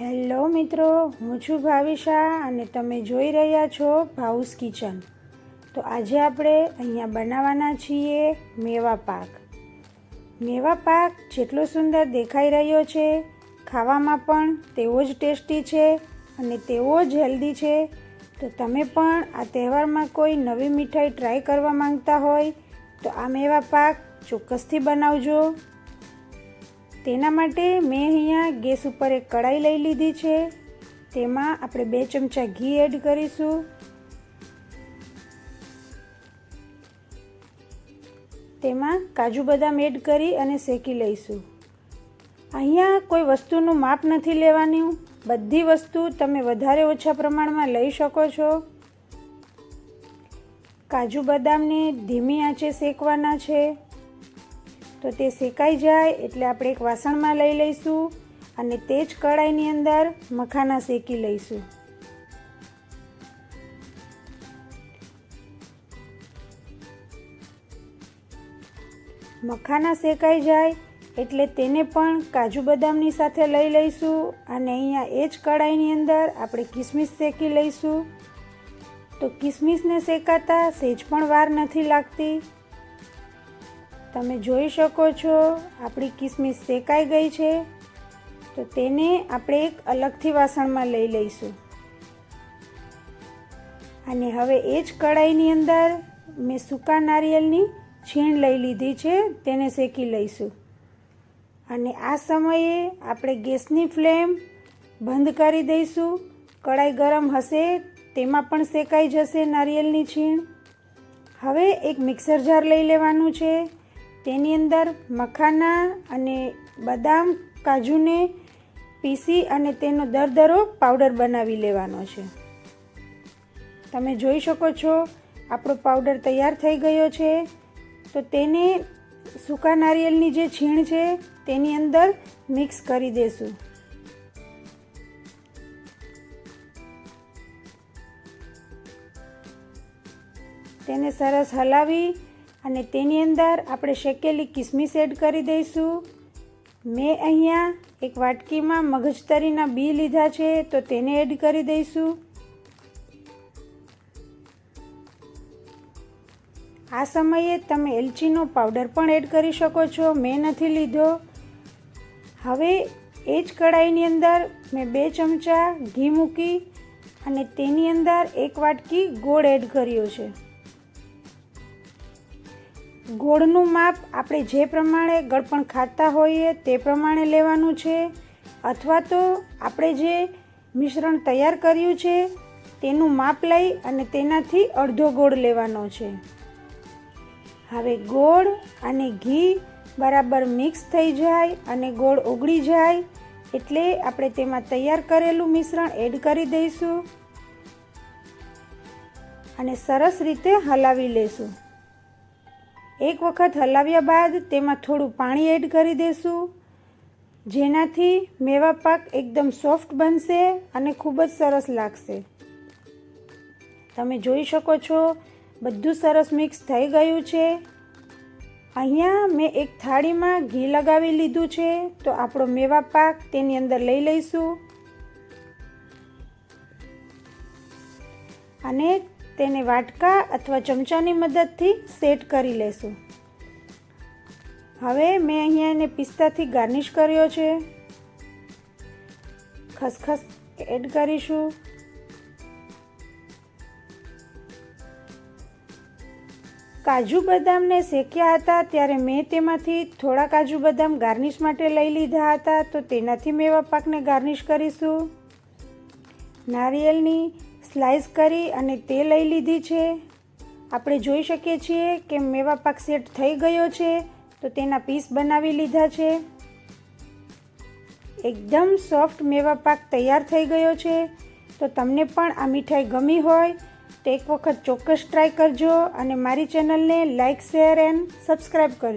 Hello મિત્રો, હું છું ભાવિશા અને તમે જોઈ રહ્યા છો ભાઉસ કિચન. તો આજે આપણે અહીંયા બનાવવાના છીએ મેવા પાક. મેવા પાક જેટલો સુંદર દેખાઈ રહ્યો છે, ખાવામાં પણ તેવો જ ટેસ્ટી છે અને તેવો જ હેલ્ધી છે. તો તમે પણ આ તહેવારમાં કોઈ નવી મીઠાઈ ટ્રાય કરવા માંગતા હોય, તો આ મેવા પાક ચોક્કસથી બનાવજો. તેના માટે મેં અહીંયા ગેસ ઉપર એક કઢાઈ લઈ લીધી છે. તેમાં આપણે બે ચમચા ઘી એડ કરીશું. તેમાં કાજુ બદામ એડ કરી અને શેકી લઈશું. અહીંયા કોઈ વસ્તુનું માપ નથી લેવાનું. બધી વસ્તુ તમે વધારે ઓછા પ્રમાણમાં લઈ શકો છો. કાજુ બદામને ધીમી આંચે શેકવાના છે. તો તે શેકાઈ જાય એટલે આપણે એક વાસણમાં લઈ લઈશું અને તે જ કઢાઈની અંદર મખાના શેકી લઈશું. મખાના શેકાઈ જાય એટલે તેને પણ કાજુ બદામની સાથે લઈ લઈશું અને અહીંયા એ જ કઢાઈની અંદર આપણે કિસમિસ શેકી લઈશું. તો કિસમિસને શેકાતા સેજ પણ વાર નથી લાગતી. તમે જોઈ શકો છો, આપણી કિસમિસ શેકાઈ ગઈ છે. તો તેને આપણે એક અલગથી વાસણમાં લઈ લઈશું. અને હવે એ જ કડાઈની અંદર મેં સૂકા નારિયેળની છીણ લઈ લીધી છે, તેને શેકી લઈશું. અને આ સમયે આપણે ગેસની ફ્લેમ બંધ કરી દઈશું. કડાઈ ગરમ હશે, તેમાં પણ શેકાઈ જશે નારિયેળની છીણ. હવે એક મિક્સર જાર લઈ લેવાનું છે. તેની અંદર મખાના અને બદામ, કાજુને પીસી અને તેનો દરદરો પાવડર બનાવી લેવાનો છે. તમે જોઈ શકો છો, આપણો પાવડર તૈયાર થઈ ગયો છે. તો તેને સૂકા નારિયેળની જે છીણ છે, તેની અંદર મિક્સ કરી દેશું. તેને સરસ હલાવી અને તેની અંદર આપણે શેકેલી કિસમિસ એડ કરી દઈશું. મેં અહીંયા એક વાટકીમાં મગજતરીના બી લીધા છે, તો તેને એડ કરી દઈશું. આ સમયે તમે એલચીનો પાવડર પણ એડ કરી શકો છો, મેં નથી લીધો. હવે એ જ કઢાઈની અંદર મેં બે ચમચા ઘી મૂકી અને તેની અંદર એક વાટકી ગોળ એડ કર્યો છે. ગોળનું માપ આપણે જે પ્રમાણે ગળપણ ખાતા હોઈએ તે પ્રમાણે લેવાનું છે અથવા તો આપણે જે મિશ્રણ તૈયાર કર્યું છે તેનું માપ લઈ અને તેનાથી અડધો ગોળ લેવાનો છે. હવે ગોળ અને ઘી બરાબર મિક્સ થઈ જાય અને ગોળ ઓગળી જાય એટલે આપણે તેમાં તૈયાર કરેલું મિશ્રણ એડ કરી દઈશું અને સરસ રીતે હલાવી લેશું. એક વખત હલાવ્યા બાદ તેમાં થોડું પાણી એડ કરી દઈશું જેનાથી મેવા પાક એકદમ સોફ્ટ બનશે અને ખૂબ જ સરસ લાગશે. તમે જોઈ શકો છો, બધું સરસ મિક્સ થઈ ગયું છે. અહીંયા મેં એક થાળીમાં ઘી લગાવી લીધું છે, તો આપણો મેવા પાક તેની અંદર લઈ લઈશું. અને તેને વાટકા અથવા ચમચાની મદદથી સેટ કરી લેશું. હવે મેં અહીંયા એને પિસ્તાથી ગાર્નિશ કર્યો છે. ખસખસ એડ કરીશું. કાજુ બદામને શેક્યા હતા ત્યારે મેં તેમાંથી થોડા કાજુ બદામ ગાર્નિશ માટે લઈ લીધા હતા, તો તેનાથી મેવા પાકને ગાર્નિશ કરીશું. નારિયેળની સ્લાઇસ કરી અને તે લઈ લીધી છે. આપણે જોઈ શકીએ છીએ કે મેવા પાક સેટ થઈ ગયો છે, તો તેના પીસ બનાવી લીધા છે. એકદમ સોફ્ટ મેવા પાક તૈયાર થઈ ગયો છે. તો તમને પણ આ મીઠાઈ ગમી હોય, તો એક વખત ચોક્કસ ટ્રાય કરજો અને મારી ચેનલને લાઇક શેર, એન્ડ સબસ્ક્રાઈબ કરજો.